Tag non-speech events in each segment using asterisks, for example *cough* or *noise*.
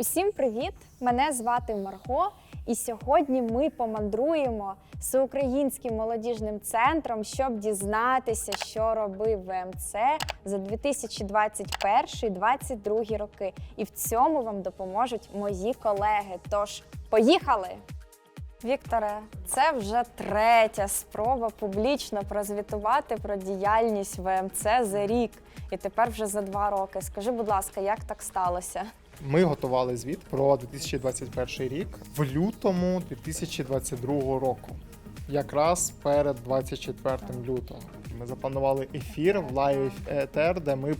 Усім привіт! Мене звати Марго, і сьогодні ми помандруємо всеукраїнським молодіжним центром, щоб дізнатися, що робив ВМЦ за 2021-2022 роки. І в цьому вам допоможуть мої колеги. Тож, поїхали! Вікторе, це вже третя спроба публічно прозвітувати про діяльність ВМЦ за рік, і тепер вже за два роки. Скажи, будь ласка, як так сталося? Ми готували звіт про 2021 рік в лютому 2022 року, якраз перед 24 лютого. Ми запланували ефір в лайв етер, де ми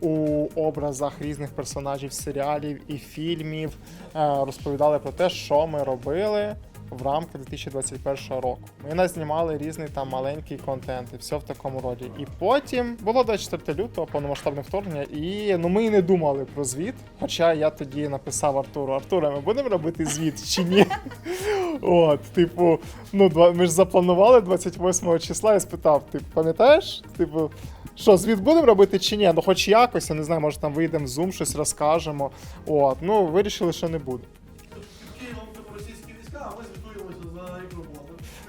у образах різних персонажів серіалів і фільмів е, розповідали про те, що ми робили в рамках 2021 року. Ми назнімали різний там маленький контент і все в такому роді. І потім було 24 лютого повномасштабне вторгнення, і ну ми і не думали про звіт. Хоча я тоді написав Артуру: Артуре, ми будемо робити звіт чи ні? *laughs* От, типу, ну ми ж запланували 28 числа і спитав: ти пам'ятаєш? Типу. Що, звіт будемо робити чи ні? Ну, хоч якось, я не знаю, може там вийдемо в Zoom, щось розкажемо. От, ну вирішили, що не буде.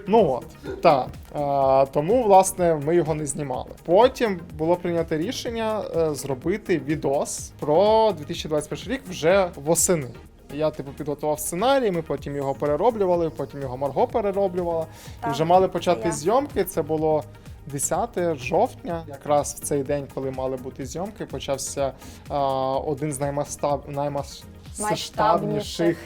Ну от, так. Е, тому, власне, ми його не знімали. Потім було прийнято рішення е, зробити відос про 2021 рік вже восени. Я типу підготував сценарій, ми потім його перероблювали, потім його Марго перероблювала. І вже мали почати я. зйомки. Це було 10 жовтня. Якраз в цей день, коли мали бути зйомки, почався е, один з наймасштаб... наймасштабніших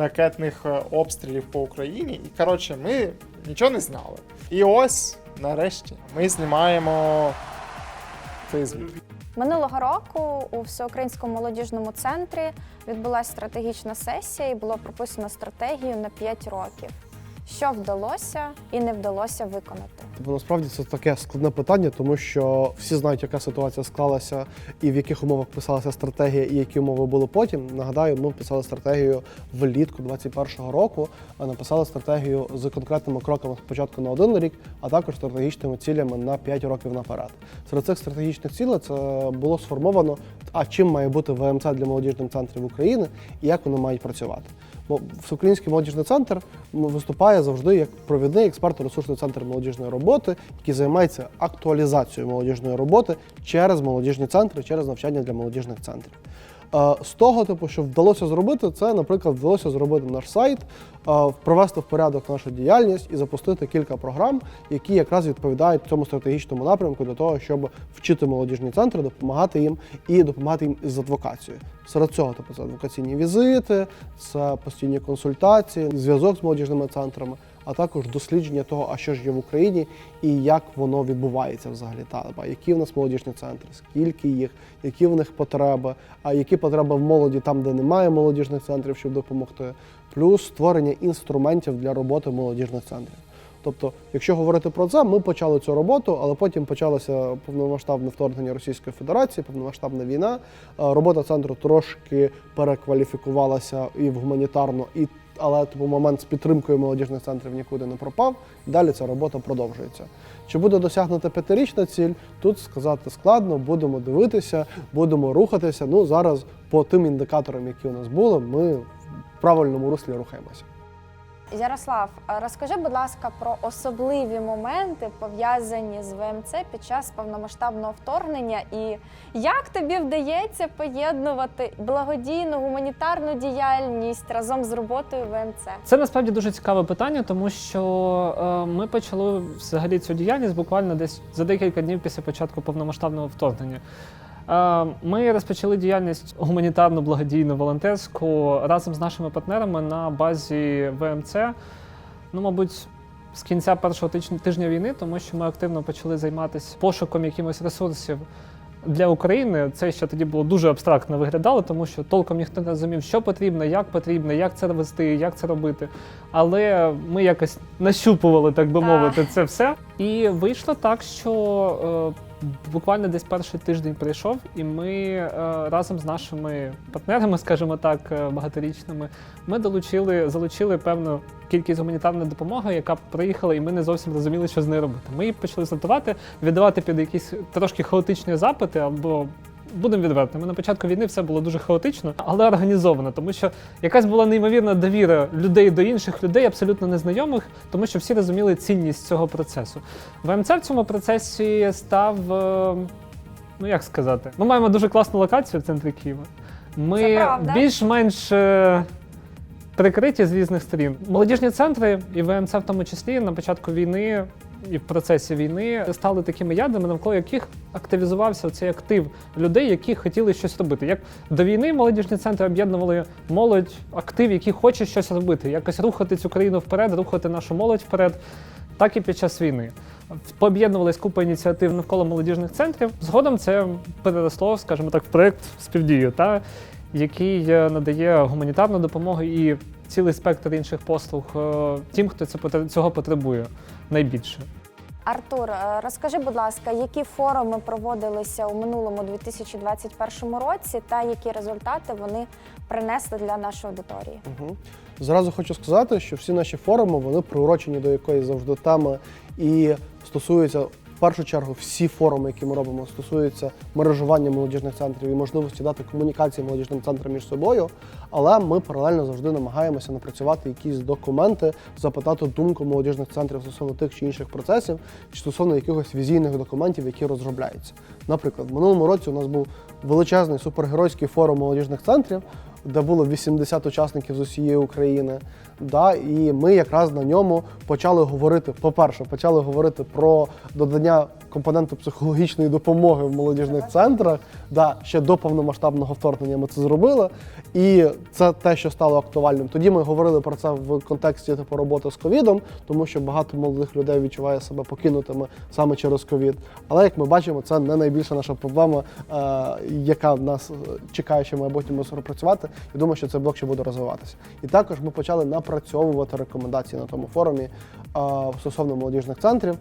ракетних е, обстрілів по Україні. І коротше, ми нічого не зняли. І ось нарешті ми знімаємо цей звіт. Минулого року у всеукраїнському молодіжному центрі відбулася стратегічна сесія і було прописано стратегію на 5 років. Що вдалося і не вдалося виконати? Тобто насправді це таке складне питання, тому що всі знають, яка ситуація склалася і в яких умовах писалася стратегія, і які умови були потім. Нагадаю, ми писали стратегію влітку 2021 року, а написали стратегію з конкретними кроками спочатку на один рік, а також стратегічними цілями на 5 років наперед. Серед цих стратегічних цілей це було сформовано, а чим має бути ВМЦ для молодіжних центрів України і як вони мають працювати. Всеукраїнський молодіжний центр виступає завжди як провідний експертно-ресурсний центр молодіжної роботи, який займається актуалізацією молодіжної роботи через молодіжні центри, через навчання для молодіжних центрів. З того, типу, що вдалося зробити, це, наприклад, вдалося зробити наш сайт, провести в порядок нашу діяльність і запустити кілька програм, які якраз відповідають цьому стратегічному напрямку для того, щоб вчити молодіжні центри, допомагати їм і допомагати їм із адвокацією. Серед цього, типу, це адвокаційні візити, це постійні консультації, зв'язок з молодіжними центрами, а також дослідження того, а що ж є в Україні і як воно відбувається взагалі. Та які в нас молодіжні центри, скільки їх, які в них потреби, а які потреби в молоді там, де немає молодіжних центрів, щоб допомогти, плюс створення інструментів для роботи молодіжних центрів. Тобто, якщо говорити про це, ми почали цю роботу, але потім почалося повномасштабне вторгнення Російської Федерації, повномасштабна війна. Е, Робота центру трошки перекваліфікувалася і в гуманітарну, і але типу момент з підтримкою молодіжних центрів нікуди не пропав. Далі ця робота продовжується. Чи буде досягнута п'ятирічна ціль? Тут сказати складно, будемо дивитися, будемо рухатися. Ну зараз по тим індикаторам, які у нас були, ми в правильному руслі рухаємося. Ярослав, розкажи, будь ласка, про особливі моменти пов'язані з ВМЦ під час повномасштабного вторгнення, і як тобі вдається поєднувати благодійну гуманітарну діяльність разом з роботою ВМЦ? Це насправді дуже цікаве питання, тому що е, ми почали взагалі цю діяльність буквально десь за декілька днів після початку повномасштабного вторгнення. Е, Ми розпочали діяльність гуманітарну, благодійну, волонтерську разом з нашими партнерами на базі ВМЦ. Ну, мабуть, з кінця першого тижня- тижня війни, тому що ми активно почали займатися пошуком якихось ресурсів для України. Це ще тоді було дуже абстрактно виглядало, тому що толком ніхто не розумів, що потрібно, як потрібно, як це вести, як це робити. Але ми якось нащупували, так би мовити, це все. І вийшло так, що е, буквально десь перший тиждень прийшов, і ми е, разом з нашими партнерами, скажімо так, е, багаторічними, ми долучили, залучили певну кількість гуманітарної допомоги, яка приїхала, і ми не зовсім розуміли, що з нею робити. Ми її почали сортувати, віддавати під якісь трошки хаотичні запити або будемо відвертими. На початку війни все було дуже хаотично, але організовано, тому що якась була неймовірна довіра людей до інших людей, абсолютно незнайомих, тому що всі розуміли цінність цього процесу. ВМЦ в цьому процесі став. е, Ну як сказати, ми маємо дуже класну локацію в центрі Києва. Ми більш-менш е, прикриті з різних сторін. Молодіжні центри і ВМЦ в тому числі на початку війни і в процесі війни стали такими ядрами, навколо яких активізувався цей актив людей, які хотіли щось робити. Як до війни молодіжні центри об'єднували молодь, актив, який хоче щось робити, якось рухати цю країну вперед, рухати нашу молодь вперед, так і під час війни. Пооб'єднувалась купа ініціатив навколо молодіжних центрів. Згодом це переросло, скажімо так, в проект співдію, та який е, надає гуманітарну допомогу і цілий спектр інших послуг е, тим, хто це цього потребує найбільше. Артур, е, розкажи, будь ласка, які форуми проводилися у минулому 2021 році, та які результати вони принесли для нашої аудиторії? Угу. Зразу хочу сказати, що всі наші форуми вони приурочені до якоїсь завжди теми і стосуються першу чергу всі форуми, які ми робимо, стосуються мережування молодіжних центрів і можливості дати комунікації молодіжним центрам між собою. Але ми паралельно завжди намагаємося напрацювати якісь документи, запитати думку молодіжних центрів стосовно тих чи інших процесів, чи стосовно якихось візійних документів, які розробляються. Наприклад, в минулому році у нас був величезний супергеройський форум молодіжних центрів, де було 80 учасників з усієї України. Да, і ми якраз на ньому почали говорити. По-перше, почали говорити про додання компоненту психологічної допомоги в молодіжних центрах. Да, ще до повномасштабного вторгнення ми це зробили. І це те, що стало актуальним. Тоді ми говорили про це в контексті типу роботи з ковідом, тому що багато молодих людей відчуває себе покинутими саме через ковід. Але як ми бачимо, це не найбільша наша проблема, е, яка в нас е, чекає ще в майбутньому працювати. І думаю, що цей блок ще буде розвиватися. І також ми почали напрацьовувати рекомендації на тому форумі е, стосовно молодіжних центрів, е,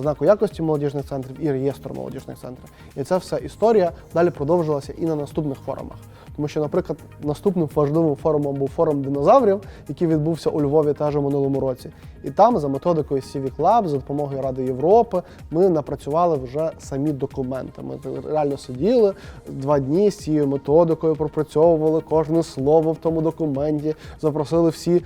знаку якості молодіжних центрів і реєстру молодіжних центрів. І ця вся історія далі продовжилася і на наступних форумах. Тому що, наприклад, наступним важливим форумом був форум динозаврів, який відбувся у Львові теж у минулому році. І там, за методикою Civic Lab, за допомогою Ради Європи, ми напрацювали вже самі документи. Ми реально сиділи два дні з цією методикою, пропрацьовували кожне слово в тому документі, запросили всі,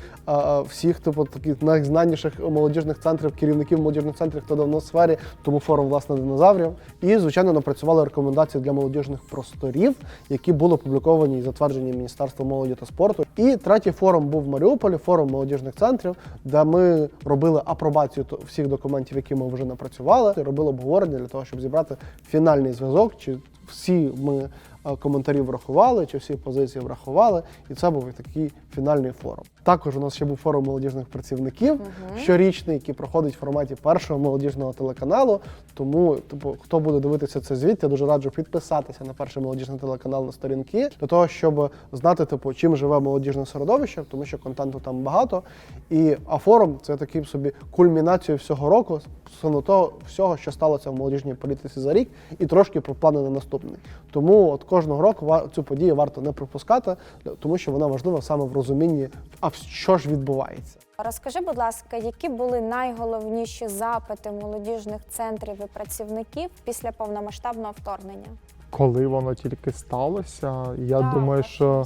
всіх, типу, таких найзнаніших молодіжних центрів, керівників молодіжних центрів, хто давно в сфері, тому форум власне динозаврів. І, звичайно, напрацювали рекомендації для молодіжних просторів, які були опубліковані і затверджені Міністерством молоді та спорту. І третій форум був в Маріуполі, форум молодіжних центрів, де ми робили апробацію всіх документів, які ми вже напрацювали, робили обговорення для того, щоб зібрати фінальний зв'язок, чи всі ми е, коментарі врахували, чи всі позиції врахували, і це був такий фінальний форум. Також у нас ще був форум молодіжних працівників щорічний, який проходить в форматі першого молодіжного телеканалу. Тому, типу, хто буде дивитися цей звіт, я дуже раджу підписатися на перший молодіжний телеканал на сторінки для того, щоб знати, типу, чим живе молодіжне середовище, тому що контенту там багато. І а форум це такий собі кульмінацією всього року стосовно того всього, що сталося в молодіжній політиці за рік, і трошки про плани на наступний. Тому от кожного року ва- цю подію варто не пропускати, тому що вона важлива саме в розумінні, а в- що ж відбувається. Розкажи, будь ласка, які були найголовніші запити молодіжних центрів і працівників після повномасштабного вторгнення? Коли воно тільки сталося, я Так, думаю, що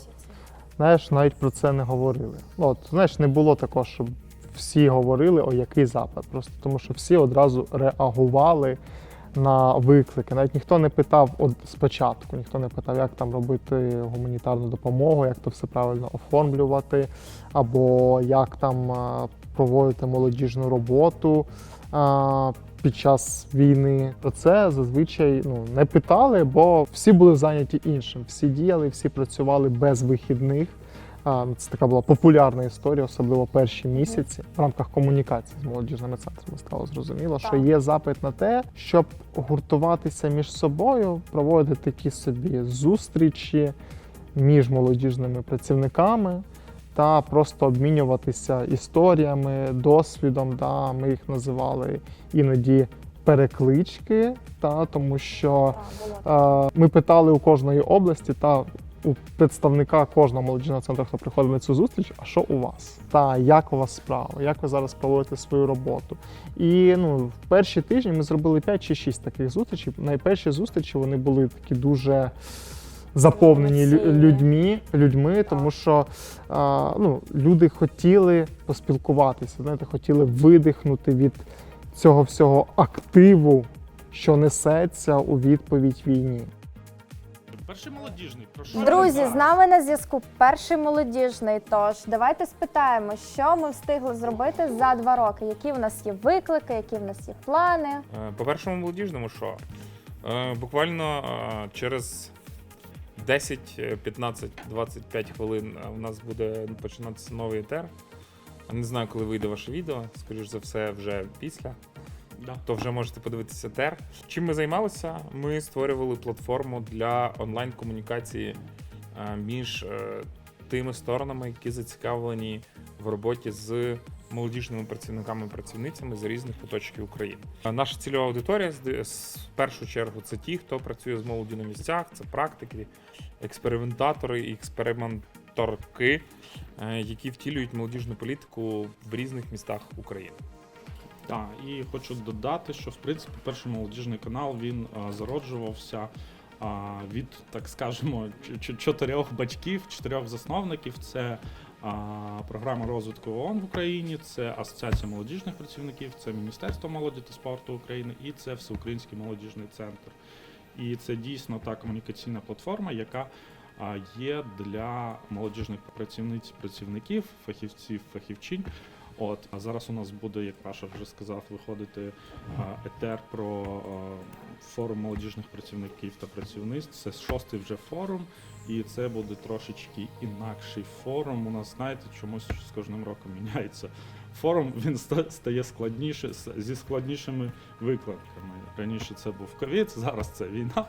знаєш, навіть про це не говорили. Ну, от, знаєш, не було такого, щоб всі говорили, о який запит. Просто тому що всі одразу реагували на виклики. Навіть ніхто не питав от спочатку, ніхто не питав, як там робити гуманітарну допомогу, як то все правильно оформлювати, або як там проводити молодіжну роботу. Під час війни про це зазвичай ну не питали, бо всі були зайняті іншим. Всі діяли, всі працювали без вихідних. Це така була популярна історія, особливо перші місяці. В рамках комунікації з молодіжними центрами стало зрозуміло, що є запит на те, щоб гуртуватися між собою, проводити такі собі зустрічі між молодіжними працівниками та просто обмінюватися історіями, досвідом. Да, ми їх називали іноді переклички, та тому що. Е, Ми питали у кожної області та у представника кожного молодіжного центру, хто приходить на цю зустріч, а що у вас? Та як у вас справа, як ви зараз проводите свою роботу? І ну, в перші тижні ми зробили 5 чи 6 таких зустрічей. Найперші зустрічі вони були такі дуже заповнені людьми, людьми тому що а, ну, люди хотіли поспілкуватися, знаєте, хотіли видихнути від цього всього активу, що несеться у відповідь війні. Перший молодіжний, про що Друзі, з нами на зв'язку перший молодіжний. Тож давайте спитаємо, що ми встигли зробити за два роки. Які в нас є виклики, які в нас є плани. Е, По першому молодіжному, що Е, буквально е, через 10, е, 15, 25 хвилин е, у нас буде починатися новий етер. Не знаю, коли вийде ваше відео, скоріш за все, вже після. Да. То вже можете подивитися тер. Чим ми займалися? Ми створювали платформу для онлайн-комунікації е, між е, тими сторонами, які зацікавлені в роботі з молодіжними працівниками і працівницями з різних куточків України. Е, Наша цільова аудиторія з першу чергу це ті, хто працює з молоддю на місцях, це практики, експериментатори і експерименторки, е, які втілюють молодіжну політику в різних містах України. Так, і хочу додати, що в принципі перший молодіжний канал він а, зароджувався а, від, так скажемо, чотирьох батьків, чотирьох засновників. Це а, програма розвитку ООН в Україні, це Асоціація молодіжних працівників, це Міністерство молоді та спорту України і це Всеукраїнський молодіжний центр. І це дійсно та комунікаційна платформа, яка є для молодіжних працівниць, працівників, фахівців, фахівчинь. От а зараз у нас буде, як Паша вже сказав, виходити етер про форум молодіжних працівників та працівниць. Це шостий вже форум, і це буде трошечки інакший форум. У нас знаєте, чомусь з кожним роком міняється. Форум він стає складніше зі складнішими викладками. Раніше це був ковід, зараз це війна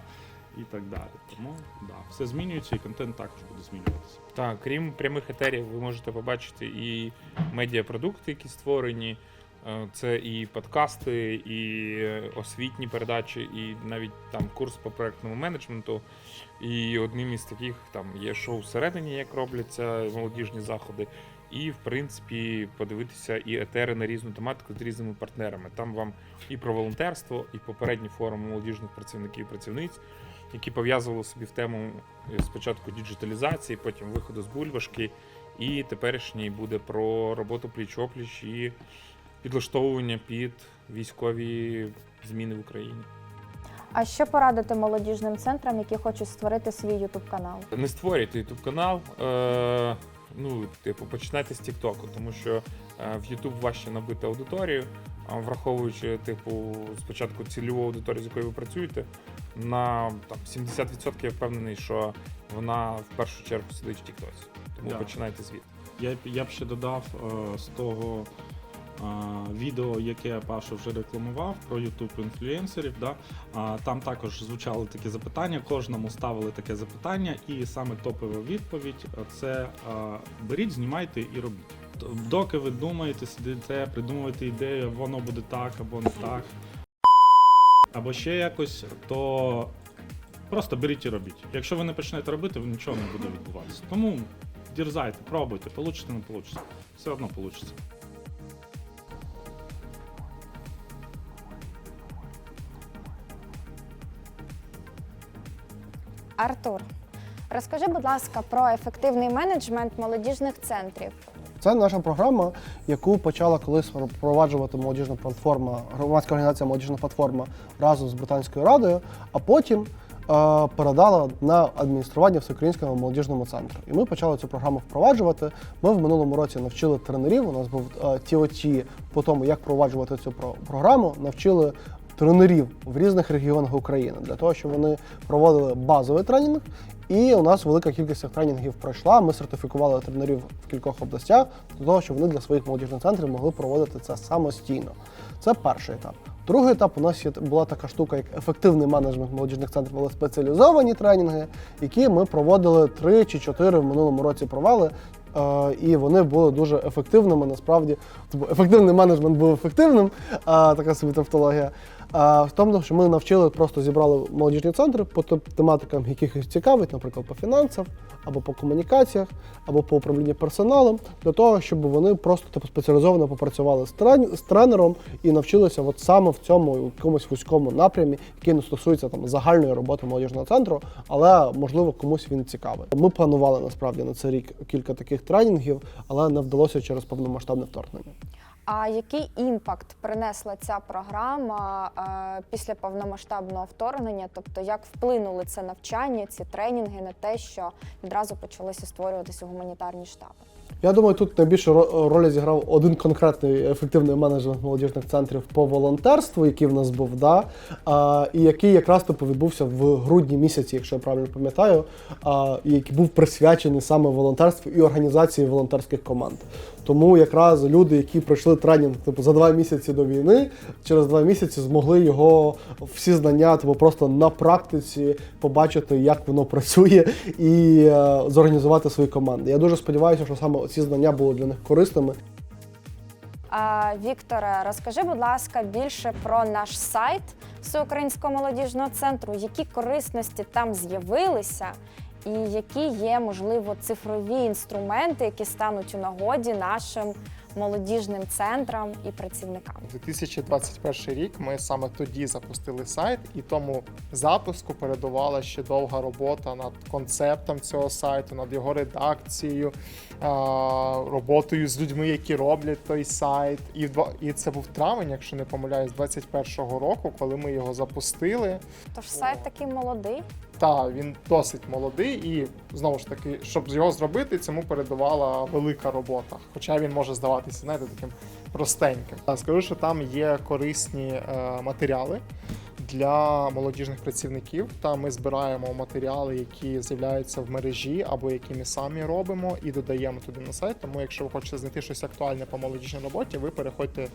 і так далі. Тому да, все змінюється, і контент також буде змінюватися. Так, крім прямих етерів, ви можете побачити і медіапродукти, які створені. Е, Це і подкасти, і е, освітні передачі, і навіть там курс по проектному менеджменту. І одним із таких там є шоу всередині, як робляться молодіжні заходи. І, в принципі, подивитися і етери на різну тематику з різними партнерами. Там вам і про волонтерство, і попередні форуми молодіжних працівників і працівниць, які пов'язували собі в тему е, спочатку діджиталізації, потім виходу з бульбашки. І теперішній буде про роботу пліч-опліч і підлаштовування під військові зміни в Україні. А що порадити молодіжним центрам, які хочуть створити свій ютуб канал? Не створюйте YouTube канал. Е, ну, типу, починайте з TikTok, тому що е, в YouTube важче набити аудиторію, враховуючи, типу, спочатку цільову аудиторію, з якою ви працюєте, на там, 70% я впевнений, що вона в першу чергу сидить в TikTok. Тому Да. починайте звідти. Я, б- я б ще додав е, з того е, відео, яке Паша вже рекламував про YouTube інфлюенсерів. Да? А, там також звучали такі запитання, кожному ставили таке запитання, і саме топова відповідь е, це е, беріть, знімайте і робіть. Т- Доки ви думаєте, сидите, придумуєте ідею, воно буде так або не так, або ще якось, то просто беріть і робіть. Якщо ви не почнете робити, нічого не буде відбуватися. Тому дерзайте, пробуйте, получите, не получится. Все одно получится. Артур, розкажи, будь ласка, про ефективний менеджмент молодіжних центрів. Це наша програма, яку почала колись впроваджувати молодіжна платформа, громадська організація молодіжна платформа разом з Британською радою, а потім е, передала на адміністрування Всеукраїнському молодіжному центру. І ми почали цю програму впроваджувати. Ми в минулому році навчили тренерів. У нас був е, TOT по тому, як впроваджувати цю про- програму, навчили. Тренерів в різних регіонах України для того, щоб вони проводили базовий тренінг. І у нас велика кількість тренінгів пройшла. Ми сертифікували тренерів в кількох областях для того, щоб вони для своїх молодіжних центрів могли проводити це самостійно. Це перший етап. Другий етап у нас є була така штука, як ефективний менеджмент молодіжних центрів, були спеціалізовані тренінги, які ми проводили три чи чотири в минулому році провели. Е, І вони були дуже ефективними. Насправді, Тобто ефективний менеджмент був ефективним, така собі тавтологія. В тому, що ми навчили, просто зібрали молодіжні центри по тематикам, яких їх цікавить, наприклад, по фінансах, або по комунікаціях, або по управлінню персоналом, для того, щоб вони просто типу, спеціалізовано попрацювали з, трен- з тренером і навчилися от саме в цьому якомусь вузькому напрямі, який не стосується там загальної роботи молодіжного центру, але можливо комусь він цікавий. Ми планували насправді на цей рік кілька таких тренінгів, але не вдалося через повномасштабне вторгнення. А який імпакт принесла ця програма е, після повномасштабного вторгнення? Тобто, як вплинули це навчання, ці тренінги на те, що відразу почалися створюватися гуманітарні штаби? Я думаю, тут найбільшу роль зіграв один конкретний ефективний менеджмент молодіжних центрів по волонтерству, який в нас був, да, а, і який якраз типу відбувся в грудні місяці, якщо я правильно пам'ятаю, а, який був присвячений саме волонтерству і організації волонтерських команд. Тому якраз люди, які пройшли тренінг типу, за два місяці до війни, через два місяці змогли його всі знання, типу, просто на практиці побачити, як воно працює, і е, зорганізувати свої команди. Я дуже сподіваюся, що саме ці знання були для них корисними. А, Вікторе, розкажи, будь ласка, більше про наш сайт Всеукраїнського молодіжного центру, які корисності там з'явилися, і які є, можливо, цифрові інструменти, які стануть у нагоді нашим молодіжним центрам і працівникам. 2021 рік ми саме тоді запустили сайт, і тому запуску передувала ще довга робота над концептом цього сайту, над його редакцією, роботою з людьми, які роблять той сайт. І, це був травень, якщо не помиляюсь, 2021 року, коли ми його запустили. Тож сайт такий молодий. Та він досить молодий, і знову ж таки, щоб його зробити, цьому передувала велика робота. Хоча він може здаватися, знаєте, таким простеньким. Скажу, що там є корисні е, матеріали для молодіжних працівників. Та ми збираємо матеріали, які з'являються в мережі або які ми самі робимо, і додаємо туди на сайт. Тому, якщо ви хочете знайти щось актуальне по молодіжній роботі, ви переходьте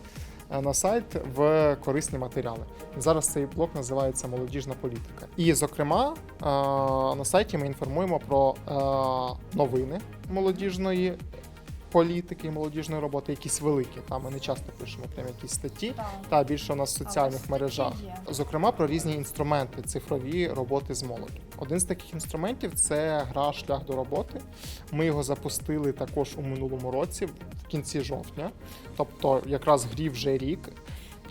е, на сайт в корисні матеріали. Зараз цей блок називається молодіжна політика. І, зокрема, е, на сайті ми інформуємо про е, новини молодіжної політики, молодіжної роботи, якісь великі. Там ми не часто пишемо прям якісь статті, та більше у нас в соціальних мережах. Зокрема, про різні інструменти цифрові роботи з молоддю. Один з таких інструментів це гра Шлях до роботи. Ми його запустили також у минулому році, в кінці жовтня, тобто якраз грі вже рік.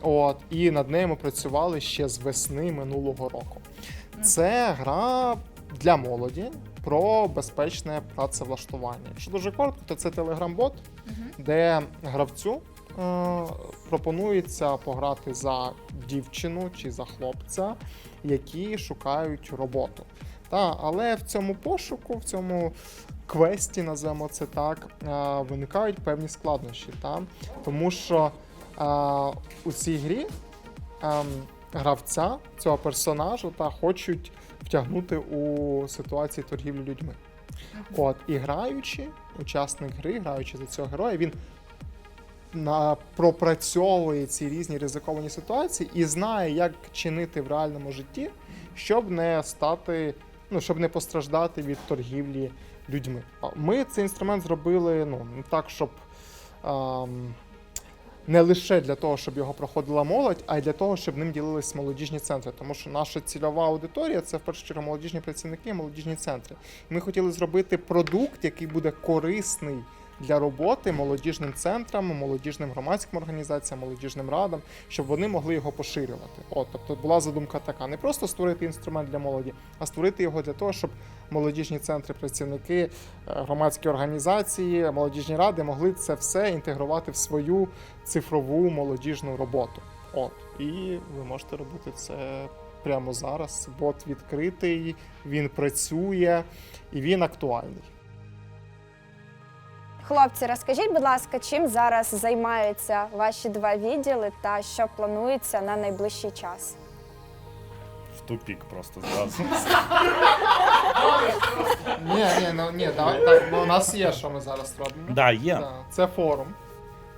От, і над нею ми працювали ще з весни минулого року. Це гра для молоді про безпечне працевлаштування. Якщо дуже коротко, то це телеграм-бот, де гравцю е, пропонується пограти за дівчину чи за хлопця, які шукають роботу. Та, але в цьому пошуку, в цьому квесті, називаємо це так, е, виникають певні складнощі. Та? Тому що е, у цій грі ем, гравця, цього персонажа, та хочуть втягнути у ситуації торгівлі людьми. От, і граючи, учасник гри, граючи за цього героя, він на, пропрацьовує ці різні ризиковані ситуації і знає, як чинити в реальному житті, щоб не стати, ну, щоб не постраждати від торгівлі людьми. Ми цей інструмент зробили ну, так, щоб. ем, не лише для того, щоб його проходила молодь, а й для того, щоб ним ділились молодіжні центри. Тому що наша цільова аудиторія це в першу чергу молодіжні працівники, молодіжні центри. Ми хотіли зробити продукт, який буде корисний для роботи молодіжним центрам, молодіжним громадським організаціям, молодіжним радам, щоб вони могли його поширювати. От, тобто була задумка така: не просто створити інструмент для молоді, а створити його для того, щоб молодіжні центри, працівники, е, громадські організації, молодіжні ради могли це все інтегрувати в свою цифрову молодіжну роботу. От і ви можете робити це прямо зараз. Бот відкритий, він працює і він актуальний. Хлопці, розкажіть, будь ласка, чим зараз займаються ваші два відділи та що планується на найближчий час? В тупік просто зразу. *laughs* Ні, ні, ну ні, давай так. У нас є, що ми зараз робимо. Да, є. Це форум.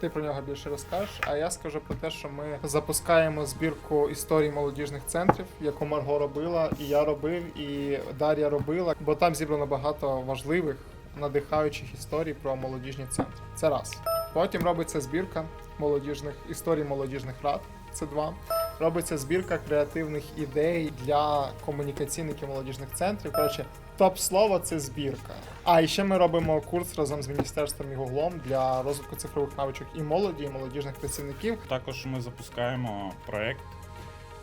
Ти про нього більше розкажеш, а я скажу про те, що ми запускаємо збірку історій молодіжних центрів, яку Марго робила, і я робив, і Дар'я робила, бо там зібрано багато важливих, надихаючих історій про молодіжні центри. Це раз. Потім робиться збірка молодіжних історій молодіжних рад. Це два. робиться збірка креативних ідей для комунікаційників молодіжних центрів. Коротше, топ слово це збірка. А ще ми робимо курс разом з міністерством і Гуглом для розвитку цифрових навичок і молоді, і молодіжних працівників. Також ми запускаємо проект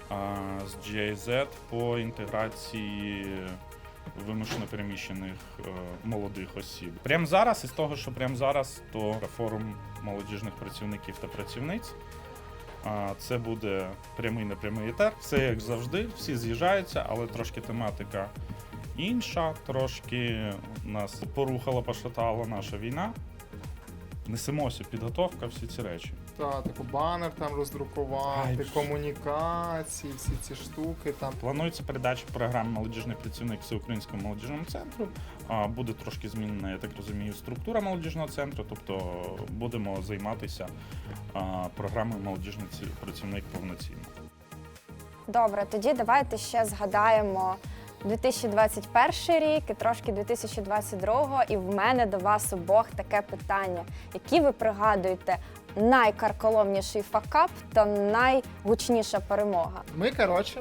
а, з GIZ по інтеграції вимушено переміщених е, молодих осіб. Прямо зараз, із того, що прямо зараз, то форум молодіжних працівників та працівниць. А, Це буде прямий непрямий етер. Все як завжди, всі з'їжджаються, але трошки тематика інша, трошки нас порухала, пошатала наша війна. Несемося, підготовка, всі ці речі. Та типу банер там роздрукувати, Ай, комунікації, всі ці штуки там. Планується передача програми молодіжний працівник Всеукраїнському молодіжному центру. А, Буде трошки змінена, я так розумію, структура молодіжного центру. Тобто будемо займатися а, програмою молодіжний працівник повноцінно. Добре, тоді давайте ще згадаємо 2021 рік і трошки 2022, і в мене до вас обох таке питання. Які ви пригадуєте найкарколомніший факап та найгучніша перемога? Ми, коротше,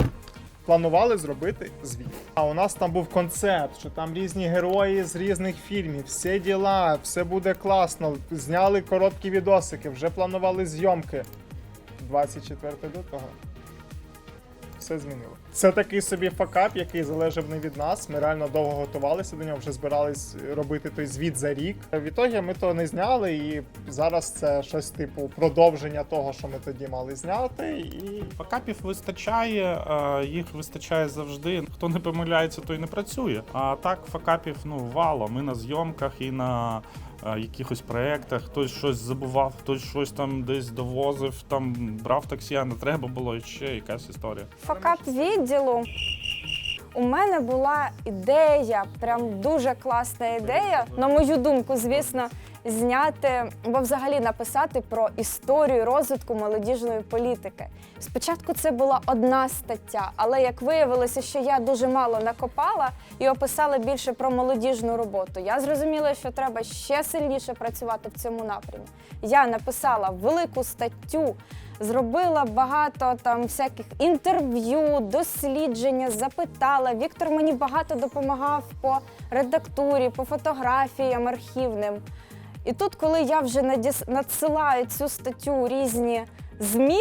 планували зробити звіт. А у нас там був концепт, що там різні герої з різних фільмів, всі діла, все буде класно. Зняли короткі відосики, вже планували зйомки. 24 лютого. Все змінило. Це такий собі факап, який залежав не від нас. Ми реально довго готувалися до нього, вже збирались робити той звіт за рік. В ітогі ми то не зняли, і зараз це щось типу продовження того, що ми тоді мали зняти. І Факапів вистачає, їх вистачає завжди. Хто не помиляється, той не працює. А так, факапів ну вало. Ми на зйомках і на якихось проєктах. Хтось щось забував, хтось щось там десь довозив, там брав таксі, а не треба було і ще якась історія. Факап відділу. У мене була ідея, прям дуже класна ідея, на мою думку, звісно, зняти або взагалі написати про історію розвитку молодіжної політики. Спочатку це була одна стаття, але як виявилося, що я дуже мало накопала і описала більше про молодіжну роботу. Я зрозуміла, що треба ще сильніше працювати в цьому напрямі. Я написала велику статтю зробила багато там всяких інтерв'ю, дослідження, запитала. Віктор мені багато допомагав по редактурі, по фотографіям архівним. І тут, коли я вже надіс... надсилаю цю статтю у різні ЗМІ,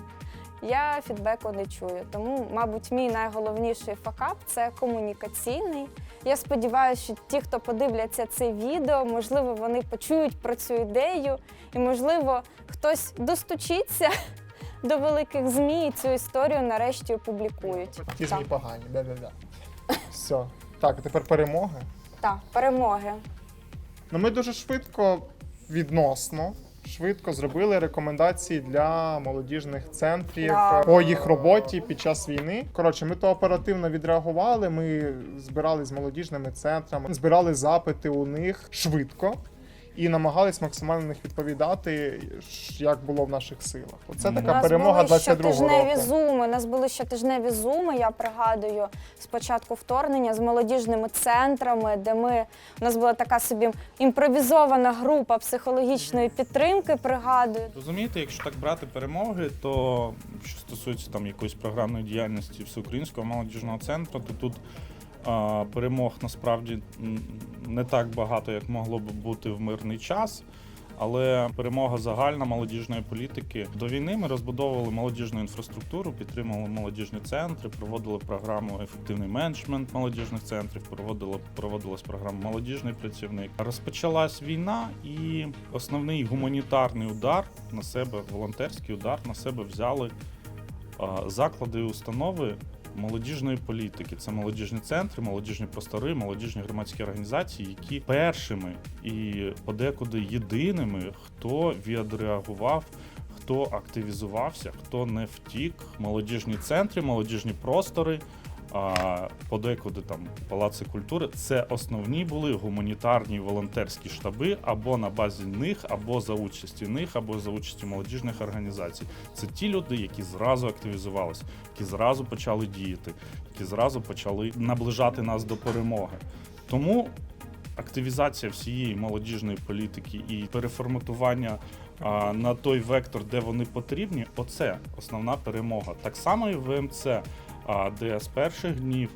*laughs* я фідбеку не чую. Тому, мабуть, мій найголовніший факап це комунікаційний. Я сподіваюся, що ті, хто подивляться це відео, можливо, вони почують про цю ідею, і, можливо, хтось достучиться *laughs* до великих ЗМІ і цю історію нарешті опублікують. ті змі погані. Да-да-да. Все. Так, тепер перемоги. Так, перемоги. Ну, ми дуже швидко, відносно, швидко зробили рекомендації для молодіжних центрів Да. по їх роботі під час війни. Коротше, ми то оперативно відреагували. Ми збирали з молодіжними центрами, збирали запити у них швидко. І намагались максимально на них відповідати, як було в наших силах. Оце така нас перемога були 22-го щотижневі року. зуми. У нас були щотижневі зуми. Я пригадую з початку вторгнення з молодіжними центрами, де ми у нас була така собі імпровізована група психологічної підтримки. Пригадую. Розумієте, якщо так брати перемоги, то що стосується там якоїсь програмної діяльності всеукраїнського молодіжного центру, то тут перемог насправді не так багато, як могло б бути в мирний час. Але перемога загальна молодіжної політики до війни ми розбудовували молодіжну інфраструктуру, підтримували молодіжні центри, проводили програму ефективний менеджмент молодіжних центрів, проводила проводилась програма молодіжний працівник. Розпочалась війна, і основний гуманітарний удар на себе, волонтерський удар на себе взяли заклади і установи молодіжної політики. Це молодіжні центри, молодіжні простори, молодіжні громадські організації, які першими і подекуди єдиними, хто відреагував. Хто активізувався, хто не втік, молодіжні центри, молодіжні простори, а подекуди там палаци культури. Це основні були гуманітарні волонтерські штаби або на базі них, або за участі них, або за участі молодіжних організацій. Це ті люди, які зразу активізувалися, які зразу почали діяти, які зразу почали наближати нас до перемоги. Тому активізація всієї молодіжної політики і переформатування а, на той вектор, де вони потрібні, оце основна перемога. Так само і в МЦ, а, де з перших днів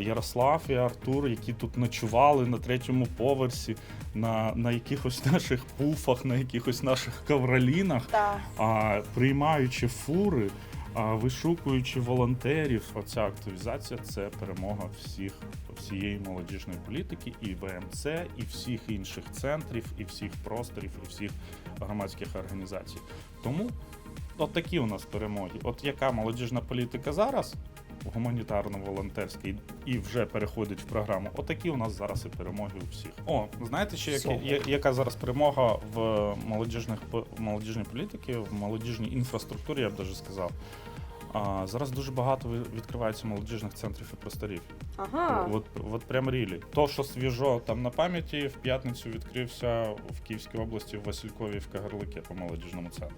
Ярослав і Артур, які тут ночували на третьому поверсі, на, на якихось наших пуфах, на якихось наших ковролінах, Так. а, приймаючи фури, а, вишукуючи волонтерів, оця активізація це перемога всіх всієї молодіжної політики, і ВМЦ, і всіх інших центрів, і всіх просторів, і всіх громадських організацій. Тому от такі у нас перемоги. От яка молодіжна політика зараз, гуманітарно-волонтерська, і- вже переходить в програму. Отакі у нас зараз і перемоги у всіх. О, знаєте, ще яка, я- яка зараз перемога в молодіжних в молодіжній політики, в молодіжній інфраструктурі, я б даже сказав. А, зараз дуже багато відкривається молодіжних центрів і просторів. Ага. От, от прям рілі. То, що свіжо там на пам'яті, в п'ятницю відкрився в Київській області, в Василькові, в Кагарлике по молодіжному центру.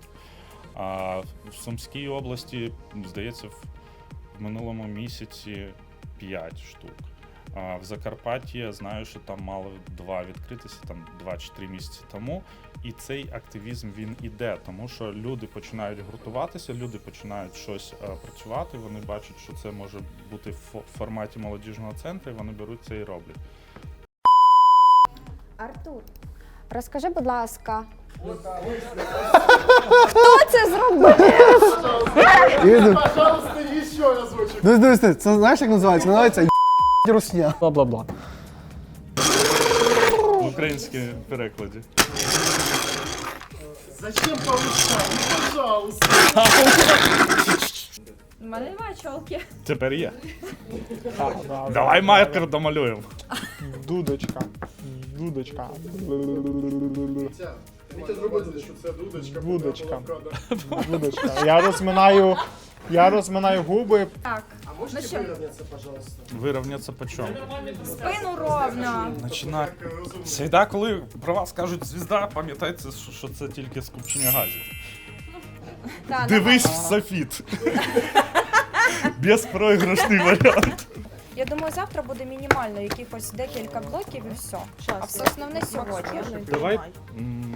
А в Сумській області, здається, в минулому місяці 5 штук. А в Закарпатті я знаю, що там мало два відкритися, там 2 чи 3 місяці тому. І цей активізм він іде, тому що люди починають гуртуватися, люди починають щось е, працювати. Вони бачать, що це може бути в форматі молодіжного центру, і вони беруть це і роблять. Артур, розкажи, будь ласка. Хто це зробив? Пожалуйста, еще разочек. Дивись, дивись, дивись, це знаєш, як називається? Називається «Й**ть русня. Бла-бла-бла. В українському перекладі. Зачем повышать? Пожалуйста. У мене немає чолки. Тепер є. Давай маркер домалюємо. Дудочка. Дудочка. Дудочка. Дудочка. Я розминаю. Я розминаю губи. Так. Ну що, Вирівняться по чому? спину ровно. Начинай. Всегда, коли про вас кажуть звізда, пам'ятайте, що- що це тільки скупчення газів. Так, Дивись в софіт. Безпроіграшний варіант. Я думаю, завтра буде мінімально якихось декілька блоків і все. А все основне сьогодні. Давай м,